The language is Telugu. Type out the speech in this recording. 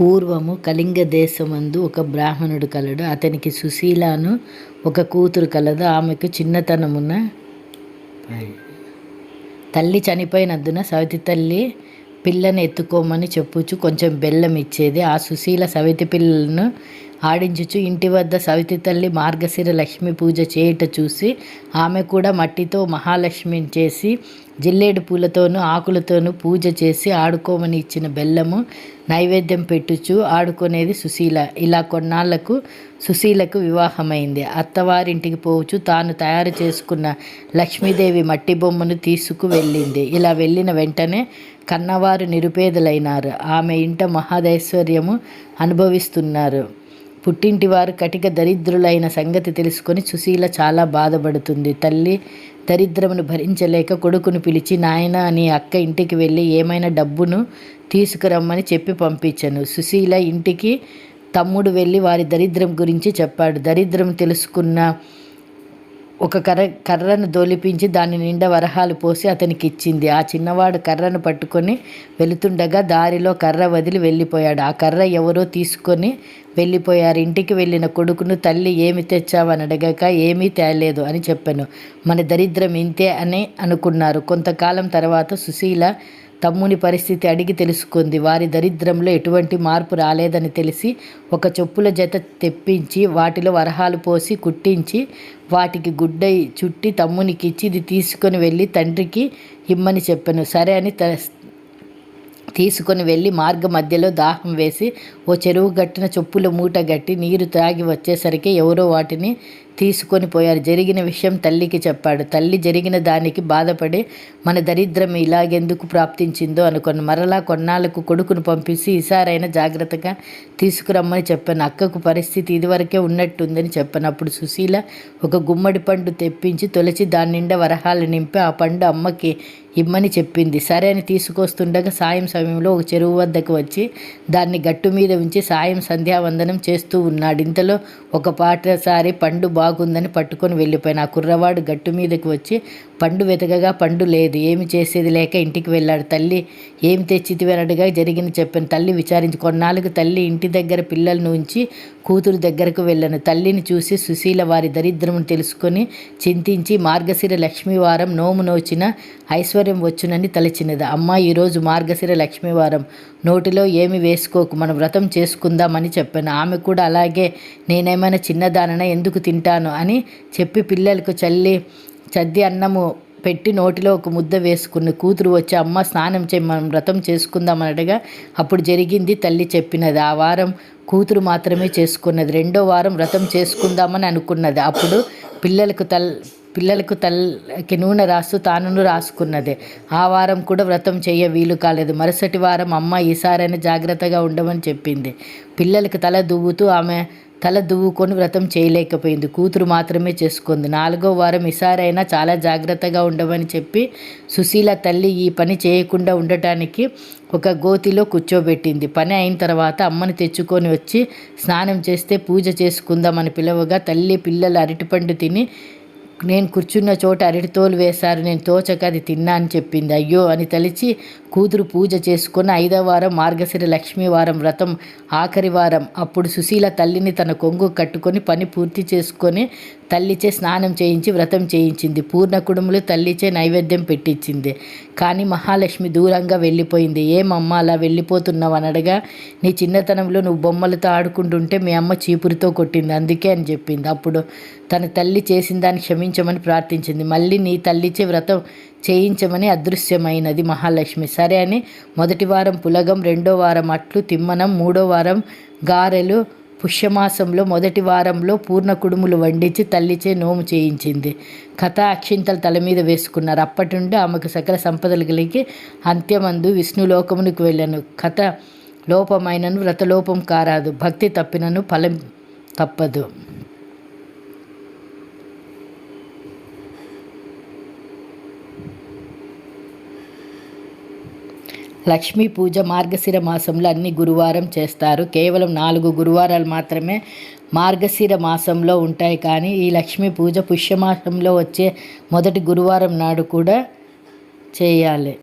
పూర్వము కళింగ దేశమందు ఒక బ్రాహ్మణుడు కలడు. అతనికి సుశీల అను ఒక కూతురు కలదు. ఆమెకు చిన్నతనమున తల్లి చనిపోయినందున సవితి తల్లి పిల్లను ఎత్తుకోమని చెప్పుచు కొంచెం బెల్లం ఇచ్చేది. ఆ సుశీల సవితి పిల్లలను ఆడించుచు ఇంటి వద్ద సవితి తల్లి మార్గశిర లక్ష్మి పూజ చేయుట చూసి ఆమె కూడా మట్టితో మహాలక్ష్మిని చేసి జిల్లేడు పూలతోనూ ఆకులతోనూ పూజ చేసి ఆడుకోమని ఇచ్చిన బెల్లము నైవేద్యం పెట్టుచు ఆడుకునేది సుశీల. ఇలా కొన్నాళ్ళకు సుశీలకు వివాహమైంది. అత్తవారింటికి పోవచ్చు తాను తయారు చేసుకున్న లక్ష్మీదేవి మట్టి బొమ్మను తీసుకు వెళ్ళింది. ఇలా వెళ్ళిన వెంటనే కన్నవారు నిరుపేదలైనారు. ఆమె ఇంట మహాదైశ్వర్యము అనుభవిస్తున్నారు. పుట్టింటి వారు కటిక దరిద్రులైన సంగతి తెలుసుకొని సుశీల చాలా బాధపడుతుంది. తల్లి దరిద్రమును భరించలేక కొడుకును పిలిచి నాయన నీ అక్క ఇంటికి వెళ్ళి ఏమైనా డబ్బును తీసుకురమ్మని చెప్పి పంపించను. సుశీల ఇంటికి తమ్ముడు వెళ్ళి వారి దరిద్రం గురించి చెప్పాడు. దరిద్రం తెలుసుకున్న ఒక కర్ర కర్రను దోలిపించి దాని నిండా వరహాలు పోసి అతనికి ఇచ్చింది ఆ చిన్నవాడు కర్రను పట్టుకొని వెళుతుండగా దారిలో కర్ర వదిలి వెళ్ళిపోయాడు. ఆ కర్ర ఎవరో తీసుకొని వెళ్ళిపోయారు. ఇంటికి వెళ్ళిన కొడుకును తల్లి ఏమి తెచ్చావని అడగక ఏమీ తేలేదు అని చెప్పాను. మన దరిద్రం ఇంతే అని అనుకున్నారు. కొంతకాలం తర్వాత సుశీల తమ్ముని పరిస్థితి అడిగి తెలుసుకుంది. వారి దరిద్రంలో ఎటువంటి మార్పు రాలేదని తెలిసి ఒక చెప్పుల జత తెప్పించి వాటిలో వరహాలు పోసి కుట్టించి వాటికి గుడ్డ చుట్టి తమ్మునికి ఇచ్చి ఇది తీసుకొని వెళ్ళి తండ్రికి ఇమ్మని చెప్పాను. సరే అని తీసుకొని వెళ్ళి మార్గ మధ్యలో దాహం వేసి ఓ చెరువు గట్టిన చొప్పుల మూట గట్టి నీరు తాగి వచ్చేసరికి ఎవరో వాటిని తీసుకొని పోయారు. జరిగిన విషయం తల్లికి చెప్పాడు. తల్లి జరిగిన దానికి బాధపడి మన దరిద్రం ఇలాగెందుకు ప్రాప్తించిందో అనుకుని మరలా కొన్నాళ్ళకు కొడుకును పంపించి ఈసారైనా జాగ్రత్తగా తీసుకురమ్మని చెప్పాను. అక్కకు పరిస్థితి ఇదివరకే ఉన్నట్టుందని చెప్పాను. అప్పుడు సుశీల ఒక గుమ్మడి పండు తెప్పించి తొలచి దాని నిండా వరహాలు నింపి ఆ పండు అమ్మకి ఇమ్మని చెప్పింది. సరే అని తీసుకొస్తుండగా సాయం సమయంలో ఒక చెరువు వద్దకు వచ్చి దాన్ని గట్టు మీద ఉంచి సాయం సంధ్యావందనం చేస్తూ ఉన్నాడు. ఇంతలో ఒక పాటసారి పండు బాగుందని పట్టుకొని వెళ్ళిపోయిన. ఆ కుర్రవాడు గట్టు మీదకి వచ్చి పండు వెతకగా పండు లేదు ఏమి చేసేది లేక ఇంటికి వెళ్ళాడు తల్లి. ఏం తెచ్చితివి? అన్నట్టుగా జరిగింది చెప్పాను. తల్లి విచారించి. కొన్నాళ్ళకు తల్లి ఇంటి దగ్గర పిల్లలను ఉంచి కూతురు దగ్గరకు వెళ్ళాను. తల్లిని చూసి సుశీల వారి దరిద్రమును తెలుసుకొని చింతించి మార్గశిర లక్ష్మీవారం నోము నోచిన ఐశ్వర్యం వచ్చునని తలచినది. అమ్మ ఈరోజు మార్గశిర లక్ష్మీవారం. నోటిలో ఏమి వేసుకోకు. మనం వ్రతం చేసుకుందామని చెప్పాను. ఆమె కూడా అలాగే నేనేమైనా చిన్నదానన ఎందుకు పెడతాను అని చెప్పి పిల్లలకు చల్లి చద్ది అన్నము పెట్టి నోటిలో ఒక ముద్ద వేసుకుని కూతురు వచ్చి అమ్మ స్నానం చేయి మనం వ్రతం చేసుకుందామనగా అప్పుడు జరిగింది తల్లి చెప్పినది. ఆ వారం కూతురు మాత్రమే చేసుకున్నది. రెండో వారం వ్రతం చేసుకుందామని అనుకున్నది. అప్పుడు పిల్లలకు తల్ పిల్లలకు తల్లికి నూనె రాస్తూ తానును రాసుకున్నదే. ఆ వారం కూడా వ్రతం చేయ వీలు కాలేదు. మరుసటి వారం అమ్మ ఈసారైనా జాగ్రత్తగా ఉండమని చెప్పింది. పిల్లలకు తల దువ్వుతూ ఆమె తల దువ్వుకొని వ్రతం చేయలేకపోయింది. కూతురు మాత్రమే చేసుకుంది. నాలుగో వారం ఈసారైనా చాలా జాగ్రత్తగా ఉండమని చెప్పి సుశీల తల్లి ఈ పని చేయకుండా ఉండటానికి ఒక గోతిలో కూర్చోబెట్టింది. పని అయిన తర్వాత అమ్మని తెచ్చుకొని వచ్చి స్నానం చేస్తే పూజ చేసుకుందామని పిలవగా తల్లి పిల్లలు అరటిపండు తిని నేను కూర్చున్న చోట అరటితోలు వేశారు నేను తోచక అది తిన్నా అని చెప్పింది. అయ్యో అని తలిచి కూతురు పూజ చేసుకున్న ఐదవ వారం మార్గశిర లక్ష్మీ వారం వ్రతం ఆఖరి వారం. అప్పుడు సుశీల తల్లిని తన కొంగు కట్టుకొని పని పూర్తి చేసుకొని తల్లిచే స్నానం చేయించి వ్రతం చేయించింది. పూర్ణ కుడుములు తల్లిచే నైవేద్యం పెట్టించింది. కానీ మహాలక్ష్మి దూరంగా వెళ్ళిపోయింది. ఏమమ్మ అలా వెళ్ళిపోతున్నావు? అనడగా నీ చిన్నతనంలో నువ్వు బొమ్మలతో ఆడుకుంటుంటే మీ అమ్మ చీపురితో కొట్టింది. అందుకే అని చెప్పింది. అప్పుడు తన తల్లి చేసిన దాన్ని క్షమించమని ప్రార్థించింది. మళ్ళీ నీ తల్లిచే వ్రతం చేయించమని అదృశ్యమైనది మహాలక్ష్మి. సరే అని మొదటి వారం పులగం రెండో వారం అట్లు తిమ్మనం మూడో వారం గారెలు పుష్యమాసంలో మొదటి వారంలో పూర్ణ కుడుములు వండించి తల్లిచే నోము చేయించింది. కథ అక్షింతలు తల మీద వేసుకున్నారు. అప్పటి నుండి ఆమెకు సకల సంపదలు కలిగి అంత్యమందు విష్ణులోకమునికి వెళ్ళాను. కథ లోపమైనను వ్రతలోపం కారాదు. భక్తి తప్పినను ఫలం తప్పదు. లక్ష్మీ పూజ మార్గశిర మాసంలో అన్ని గురువారం చేస్తారు. కేవలం నాలుగు గురువారాలు మాత్రమే మార్గశిర మాసంలో ఉంటాయి. కానీ ఈ లక్ష్మీ పూజ పుష్యమాసంలో వచ్చే మొదటి గురువారం నాడు కూడా చేయాలి.